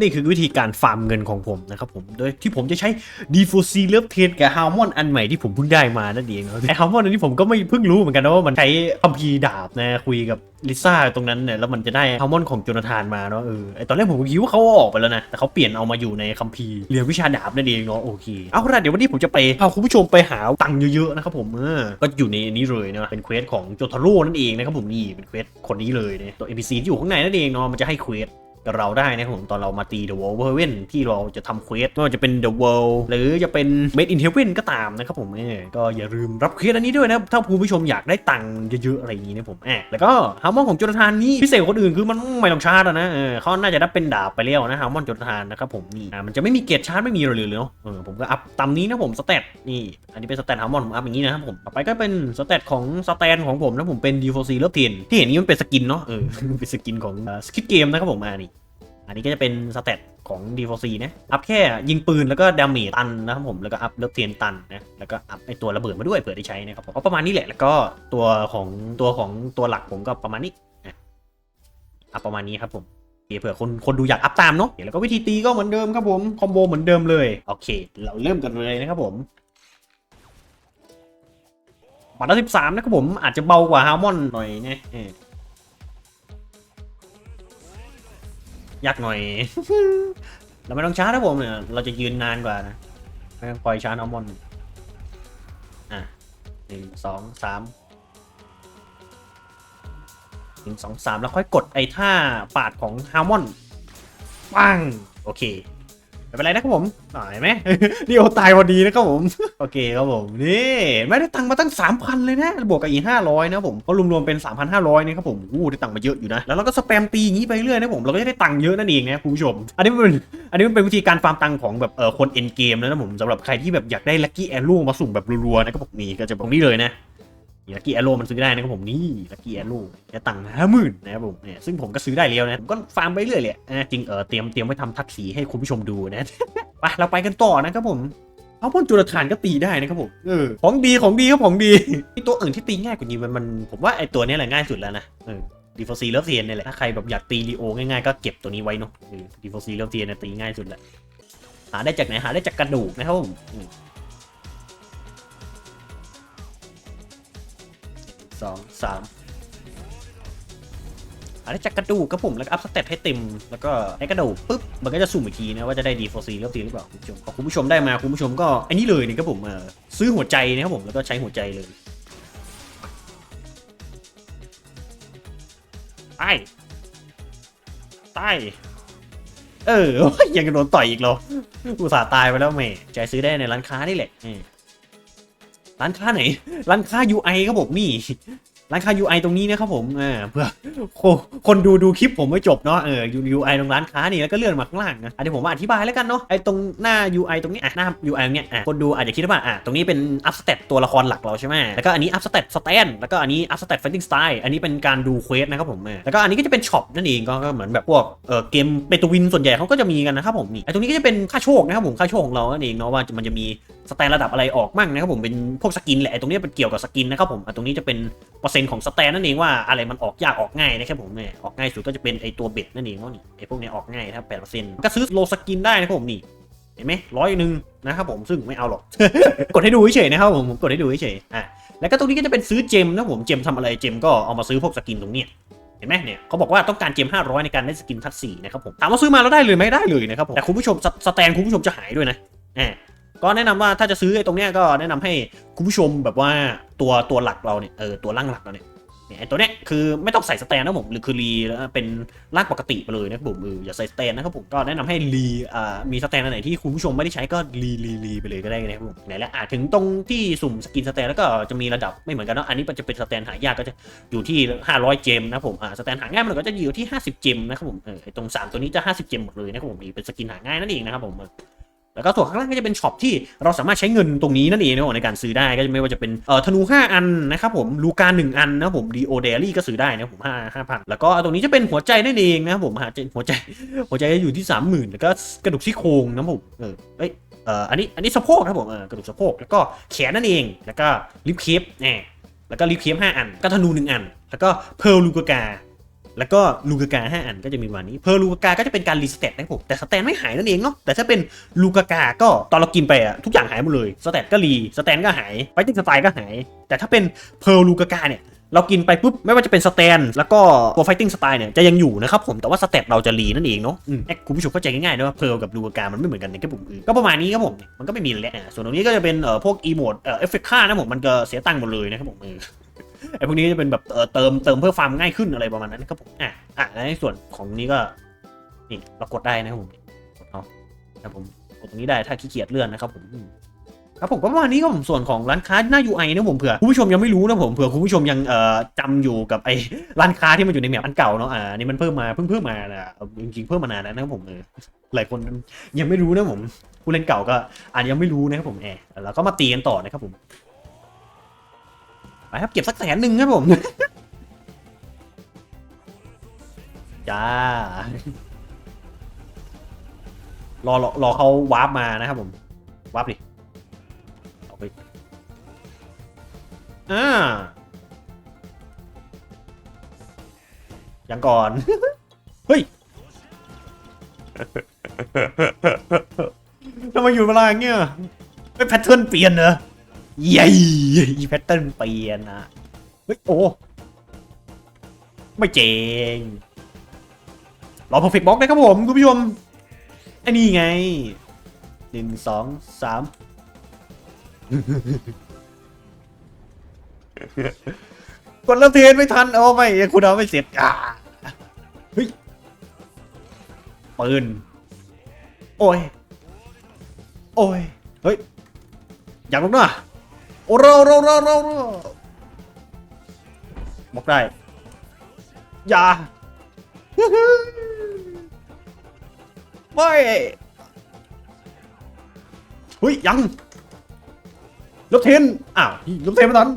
นี่คือวิธีการฟาร์มเงินของผมนะครับผมโดยที่ผมจะใช้ d ี o c เลิฟเทนกับฮาร์มอนอันใหม่ที่ผมเพิ่งได้มานั่นเองนะไอฮาร์มอนอันนี้ผมก็ไม่เพิ่งรู้เหมือนกันนะว่ามันใช้คัมภีดาบนะคุยกับลิซ่าตรงนั้นเนี่ยแล้วมันจะได้ฮาร์มอนของโจนาธานมาเนาะเออไอตอนแรกผมก็คิดว่าเขาออกไปแล้วนะแต่เขาเปลี่ยนเอามาอยู่ในคัมภีเรียนวิชาดาบนั่นเองเนาะโอเคเอาละเดี๋ยววันนี้ผมจะไปพาคุณผู้ชมไปหาตังค์เยอะๆนะครับผมเออก็อยู่ในนี้เลยนะเป็นเควสของโจทาโร่นั่นเองนะครับผมนี่เป็นเควสคนนี้เลยเนี่ยตัว NPC ที่อยู่ข้างในนั่นเองเนาะมันจะให้เควส กับเราได้นะครับผมตอนเรามาตี The World of Heaven ที่เราจะทำเควสไม่ว่าจะเป็น The World หรือจะเป็น Made in Heaven ก็ตามนะครับผมเออก็อย่าลืมรับเควสอันนี้ด้วยนะถ้าผู้ชมอยากได้ตังค์เยอะๆอะไรอย่างนี้นะผมแอบแล้วก็ฮาร์มอนของโจนาธานนี่พิเศษกว่าคนอื่นคือมันไม่ต้องชาร์จนะเออเขาน่าจะได้เป็นดาบไปแล้วนะฮาร์มอนโจนาธานนะครับผมนี่อ่ามันจะไม่มีเกียรชาร์จไม่มีเลยเลยเนาะเออผมก็อัพตามนี้นะผมสเตตนี่อันนี้เป็นสเตตฮาร์มอนผมอัพอย่างนี้นะครับผมต่อไปก็เป็นสเตตของสแตนของผมนะผมเป็น D4C เลิฟเทนที่เห็นนี้มันเป็นสกินเนาะเออเป็นสกินของสกิทเกมนะครับผมอ่านี่ อันนี้ก็จะเป็นสเตตของ D4C นะอัพแค่ยิงปืนแล้วก็ดาเมจตันนะครับผมแล้วก็อัพเลิฟเทียนตันนะแล้วก็อัพไอตัวระเบิดมาด้วยเผื่อได้ใช้นะครับผมก็ประมาณนี้แหละแล้วก็ตัวของตัวของตัวหลักผมก็ประมาณนี้อะอัพประมาณนี้ครับผมเคเผื่อคนคนดูอยากอัพตามเนาะแล้วก็วิธีตีก็เหมือนเดิมครับผมคอมโบเหมือนเดิมเลยโอเค เราเริ่มกันเลยนะครับผมบัตรละสิบสามนะครับผมอาจจะเบากว่าฮาร์มอนหน่อยนะ ยากหน่อย เราไม่ต้องช้านะผมเนี่ยเราจะยืนนานกว่านะไม่ต้องคอยช้าอัลมอนอะหนึ่งสองสามหนึ่งสองสามแล้วค่อยกดไอ้ท่าปาดของฮาร์มอนปังโอเค ไม่เป็นไรนะครับผมอ่าเห็นไหม นี่โอตายพอดีนะครับผม โอเคครับผม นี่ไม่ได้ตังค์มาตั้ง 3,000 เลยนะ บวกกับอีก 500 นะผม ก็รวมๆเป็น 3,500นะครับผมอู้ได้ตังค์มาเยอะอยู่นะ แล้วเราก็สแปมตีอย่างนี้ไปเรื่อยนะผม เราก็จะได้ตังค์เยอะนั่นเองนะคุณผู้ชม อันนี้มันเป็นอันนี้มันเป็นวิธีการฟาร์มตังค์ของแบบเออคนเอ็นเกมนะผมสำหรับใครที่แบบอยากได้ลัคกี้แอโร่มาสุ่มแบบรัวๆนะครับผมนี่ก็จะตรงนี้เลยนะ ลัคกี้แอโร่มันซื้อได้นะครับผมนี่ลัคกี้แอโร่จะตังค์ห้าหมื่นนะครับผมเนี่ยซึ่งผมก็ซื้อได้แล้วนะผมก็ฟาร์มไปเรื่อยเลยนะจริงเออเตรียมเตรียมไว้ทำทักสีให้คุณผู้ชมดูนะไปเราไปกันต่อนะครับผมเอาพ่นจุลธานก็ตีได้นะครับผมเออของดีของดีครับของดีที่ตัวอื่นที่ตีง่ายกว่านี้มันมันผมว่าไอตัวเนี้ยแหละง่ายสุดแล้วนะเออดีฟอซีเลิฟเทียนเนี่ยแหละถ้าใครแบบอยากตีดีโอง่ายๆก็เก็บตัวนี้ไว้เนาะดีฟอซีเลิฟเทียนตีง่ายสุดแหละหาได้จากไหนหาได้จากกระดูกนะครับผม สองสามหาได้จากกระดูกครับผมแล้วก็อัพสเตตให้เต็มแล้วก็ให้กระดูกปุ๊บมันก็จะสุ่มอีกทีนะว่าจะได้ดีฟอซีเลิฟเทีหรือเปล่าคุณผู้ชมพอคุณผู้ชมได้มาคุณผู้ชมก็อันนี้เลยนี่ครับผมเออซื้อหัวใจนะครับผมแล้วก็ใช้หัวใจเลยใต้ใต้เออยังโดนต่อยอีกเหรออุตส่าห์ตายไปแล้วแม่ใจซื้อได้ในร้านค้านี่แหละ ร้านค้าไหน ร้านค้า UI ครับผมนี่ ร้านค้า UI ตรงนี้นะครับผมเออเพื่อคคนดูดูคลิปผมไม่จบเนาะเออ UI ตรงร้านค้านี่แล้วก็เลื่อนมาข้างล่างนะอันนี้ผมมาอธิบายแล้วกันเนาะไอ้ตรงหน้า UI ตรงนี้อะหน้า UI ตรงเนี้ยอะคนดูอาจจะคิดว่าอะตรงนี้เป็น up stat ตัวละครหลักเราใช่ไหมแล้วก็อันนี้ up stat stand แล้วก็อันนี้ up stat fighting style อันนี้เป็นการดูเควสนะครับผมเออแล้วก็อันนี้ก็จะเป็นช็อปนั่นเองก็เหมือนแบบพวกเออเกมเปตวินส่วนใหญ่เขาก็จะมีกันนะครับผมนี่ไอ้ตรงนี้ก็จะเป็นค่าโชคนะครับผมค่าโชคของเรานั่นเองเนาะว่ามันจะมีสแตนระดับอะไรออกมั่งนะครับผมเป็นพวกสกินแหละตรงนี้เป็นเกี่ยวกับสกินนะครับผมตรงนี้จะเป็นเปอร์เซ็นต์ของสแตนนั่นเองว่าอะไรมันออกยากออกง่ายนะครับผมเนี่ยออกง่ายสุดก็จะเป็นไอตัวเบ็ดนั่นเองเนาะนี่ไอพวกเนี้ยออกง่ายนะครับแปดเปอร์เซ็นต์ก็ซื้อโลสกินได้นะครับผมนี่เห็นไหมร้อยหนึ่งนะครับผมซึ่งไม่เอาหรอก กดให้ดูเฉยนะครับผมผมกดให้ดูเฉยอะแล้วก็ตรงนี้ก็จะเป็นซื้อเจมนะผมเจมทำอะไรเจมก็เอามาซื้อพวกสกินตรงเนี้ยเห็นไหมเนี่ยเขาบอกว่าต้องการเจม 500 ในการได้สกินทัดสีนะครับผมถามว่าซื้อมาแล้วได้เลยไหมได้เลยนะครับผมแต่คุณผู้ชมสสแตนคุณผู้ชมจะหายด้วยนะอ่า ก็แนะนำว่าถ้าจะซื้อไอ้ตรงเนี้ยก็แนะนำให้คุณผู้ชมแบบว่าตัวตัวหลักเราเนี่ยเออตัวร่างหลักเราเนี่ยเนี่ยไอ้ตัวเนี้ยคือไม่ต้องใส่สแตนนะผมหรือคือรีแล้วเป็นร่างปกติไปเลยนะครับผมเอออย่าใส่สแตนนะครับผมก็แนะนำให้รีอ่ามีสแตนอันไหนที่คุณผู้ชมไม่ได้ใช้ก็รีรีรีไปเลยก็ได้นะครับผมไหนแล้วอะถึงตรงที่สุ่มสกินสแตนแล้วก็จะมีระดับไม่เหมือนกันเนาะอันนี้มันจะเป็นสแตนหายากก็จะอยู่ที่ 500 เจมนะครับผมอ่าสแตนหาง่ายมันก็จะอยู่ที่ 50 เจมนะครับผมเออตรง 3 ตัวนี้จะ 50 เจมหมดเลยนะครับผมนี่เป็นสกินหาง่ายนั่นเองนะครับผมเออ แล้วก็ส่วนข้างล่างก็จะเป็นช็อปที่เราสามารถใช้เงินตรงนี้นั่นเองนะในการซื้อได้ก็จะไม่ว่าจะเป็นเอ่อธนู 5 อันนะครับผมลูกา1อันนะผมดีโอเดลี่ก็ซื้อได้นะครับผม5 5,000แล้วก็ตรงนี้จะเป็นหัวใจนั่นเองนะครับผมหัวใจหัวใจจะอยู่ที่30,000แล้วก็กระดูกซี่โครงนะผมเออเอ้ยเอ่ออันนี้อันนี้สะโพกนะครับผมเออกระดูกสะโพกแล้วก็แขนนั่นเองแล้วก็ลิฟเคปแน่แล้วก็ลิฟเคป5อันก็ธนู1อัน แล้วก็เพร์ลลูกากา แล้วก็ลูกากาห้าอันก็จะมีประมาณนี้ เพอร์ลูกากาก็จะเป็นการรีสเตตนะครับผมแต่สแตนไม่หายนั่นเองเนาะแต่ถ้าเป็นลูกากาก็ตอนเรากินไปอะทุกอย่างหายหมดเลยสแตตก็รีสแตนก็หายไฟติ้งสไตล์ก็หาย แต่ถ้าเป็นเพอร์ลูกากาเนี่ยเรากินไปปุ๊บ ไม่ว่าจะเป็นสแตน แล้วก็ตัวไฟติ้งสไตล์เนี่ยจะยังอยู่นะครับผมแต่ว่าสเตตเราจะรีนั่นเองเนาะอืมเอ๊ะคุณผู้ชมเข้าใจง่ายๆนะว่าเพลกับลูกากามันไม่เหมือนกันนะครับผมก็ประมาณนี้ครับผมมันก็ไม่มีแล้วส่วนตรงนี้ก็จะเป็นเอ่อพวกอีโมดเอ่อเอฟเฟกต์ค่านะผมมันก็เสียตังค์หมดเลยนะครับผมเออ ไอ้พวกนี้จะเป็นแบบเออเติมเติมเพื่อฟาร์มง่ายขึ้นอะไรประมาณนั้นนะครับผมอะอะแล้วในส่วนของนี้ก็นี่เรากดได้นะครับผมกดเอาครับผมกดตรงนี้ได้ถ้าขี้เกียจเลื่อนนะครับผมครับผมก็ประมาณนี้ก็ผมส่วนของร้านค้าหน้า UI นะผมเผื่อคุณผู้ชมยังไม่รู้นะผมเผื่อคุณผู้ชมยังเอ่อจำอยู่กับไอ้ร้านค้าที่มันอยู่ในแมปอันเก่าเนาะอ่านี่มันเพิ่มมาเพิ่งเพิ่มมานะจริงๆเพิ่มมานานแล้วนะครับผมเออหลายคนยังไม่รู้นะผมผู้เล่นเก่าก็อาจจะยังไม่รู้นะครับผมแอบแล้วก็มาตีกันต่อนะครับผม ไปครับเก็บสักแสนหนึ่งครับผมจ้ารอรอรอเขาวาร์ปมานะครับผมวาร์ปดิเอาไปอ่ายังก่อน เฮ้ยทำไมอยู่เวลาอย่างเงี้ยไม่แพทเทิร์นเปลี่ยนเหรอ เย้ยแพทเทิร์นเปลี่ยนอะเฮ้ยโอ้ไม่เจ๋งรอ perfect box นะครับผมคุณผู้ชมไอ้นี่ไงหนึ่งสองสามกดเริ่มเทนไม่ทันเอาไม่คุณเอาไม่เสร็จอ่าเฮ้ยปืนโอ้ย โอ้ย เฮ้ย อยากลงหน้า โอ้เราเราเราเราเรบอกได้ อย่าไม่เฮ้ย ยังลบเทนอ้าวลบเทนม่ทัน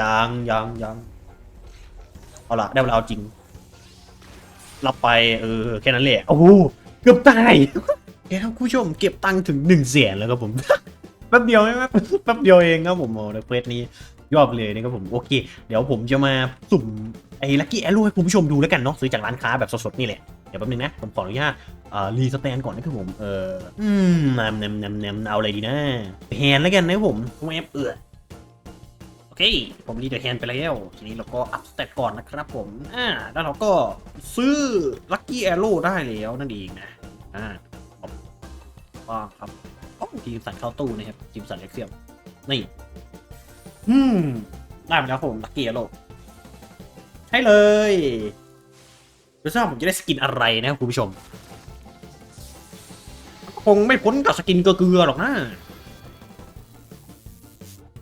ยังยังยังเอาละได้เวลาเอาจริงรับไป เออ แค่นั้นแหละ โอ้โห เกือบตายเฮ้ยครับคุณผู้ชมเก็บตังค์ถึงหนึ่งแสนแล้วครับผม แป๊บเดียวใช่ไหมแป๊บเดียวเองครับผมโอ้ในเฟสนี้ยอดเลยนะครับผมโอเค เดี๋ยวผมจะมาสุ่มไอ้ลัคกี้แอรูให้คุณผู้ชมดูแล้วกันเนาะซื้อจากร้านค้าแบบสดๆนี่แหละ เดี๋ยวแป๊บนึงนะ ผมขออนุญาตอ่ารีสแตนก่อนนะครับผมเอออืมนำนำนำนำเอาอะไรดีนะแฮนแล้วกันนะครับผมแวบเอือโอเค ผมรีเดอร์แฮนไปแล้วทีนี้เราก็อัพสเตตก่อนนะครับผมอ่าแล้วเราก็ซื้อลัคกี้แอโร่ได้แล้วนั่นเองนะอ่าว้างครับ ทีมสันเข้าตู้นะครับทีมสันเล็กเสียมนี่อืมได้มาแล้วผมลักกี้โลกใช่เลยดูซิว่าผมจะได้สกินอะไรนะครับคุณผู้ชม คงไม่พ้นกับสกินเกลือหรอกนะ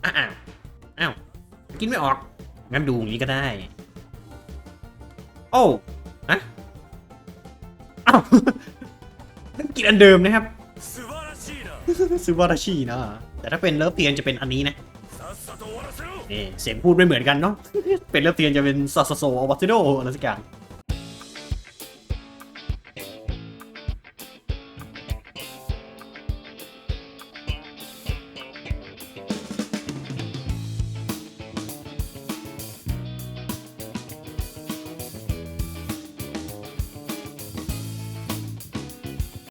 อ้าวอ้าวกินไม่ออก งั้นดูอย่างนี้ก็ได้ โอ้อะอ้าวกินอันเดิมนะครับ ซูบาราชินะ แต่ถ้าเป็นเลิฟเตียนจะเป็นอันนี้นะนี่เสียงพูดไม่เหมือนกันเนาะเป็นเลิฟเตียนจะเป็นซาซาโซวัตโดอะไรสักอย่าง